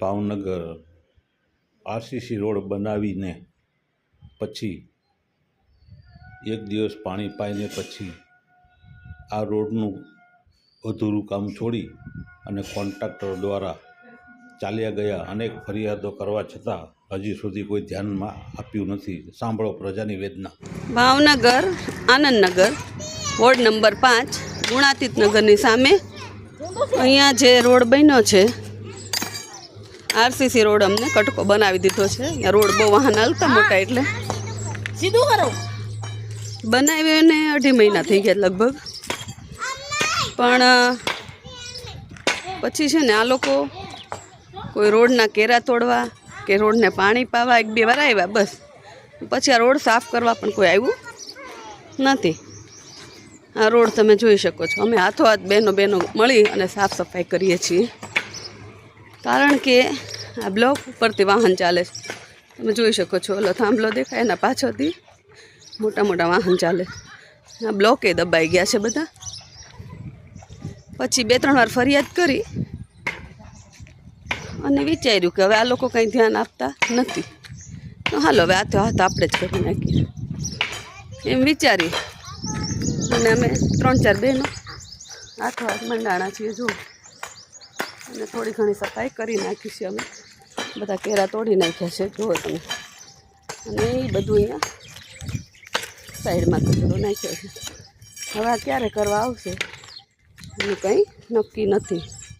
Bhavnagar RCC road બનાવીને પછી એક દિવસ પાણી પાઈને પછી આ રોડનું અધૂરું કામ છોડી અને કોન્ટ્રાક્ટર દ્વારા ચાલ્યા ગયા. અનેક ફરિયાદો કરવા છતાં હજી સુધી કોઈ ધ્યાનમાં આપ્યું નથી. સાંભળો પ્રજાની વેદના. ભાવનગર, આનંદનગર, વોર્ડ નંબર પાંચ ગુણાતીતનગરની સામે. અહીંયા જે રોડ બન્યો છે આરસીસી રોડ અમને કટકો બનાવી દીધો છે. રોડ બહુ વાહન હાલતા મોટા એટલે. સીધું કરો. બનાવીને અઢી મહિના થઈ ગયા લગભગ. પણ પછી છે ને આ લોકો કોઈ રોડના કેરા તોડવા કે રોડને પાણી પાવા એક બે વાર આવ્યા બસ. પછી આ રોડ સાફ કરવા પણ કોઈ આવ્યું નથી. આ રોડ તમે જોઈ શકો છો. અમે હાથો હાથ બહેનો બહેનો મળી અને સાફ સફાઈ કરીએ છીએ. કારણ કે આ બ્લોક ઉપરથી વાહન ચાલે છે. તમે જોઈ શકો છો, ઓલો થાંભલો દેખાય, એના પાછળથી મોટા મોટા વાહન ચાલે. આ બ્લોકે દબાઈ ગયા છે બધા. પછી બે ત્રણ વાર ફરિયાદ કરી અને વિચાર્યું કે હવે આ લોકો કંઈ ધ્યાન આપતા નથી. તો હાલો, હવે હાથો હાથ આપણે જ કરી નાખીએ. એમ વિચારી. અને અમે ત્રણ ચાર બહેનો હાથો હાથ મંડાણા છીએ જો અને થોડી ઘણી સફાઈ કરી નાખી છે અમે. બધા કેરા તોડી નાખ્યા છે, જુઓ તમે. અને એ બધું અહીંયા સાઈડમાં કચરો નાખ્યો છે. હવે આ ક્યારે કરવા આવશે? એનું કંઈ નક્કી નથી.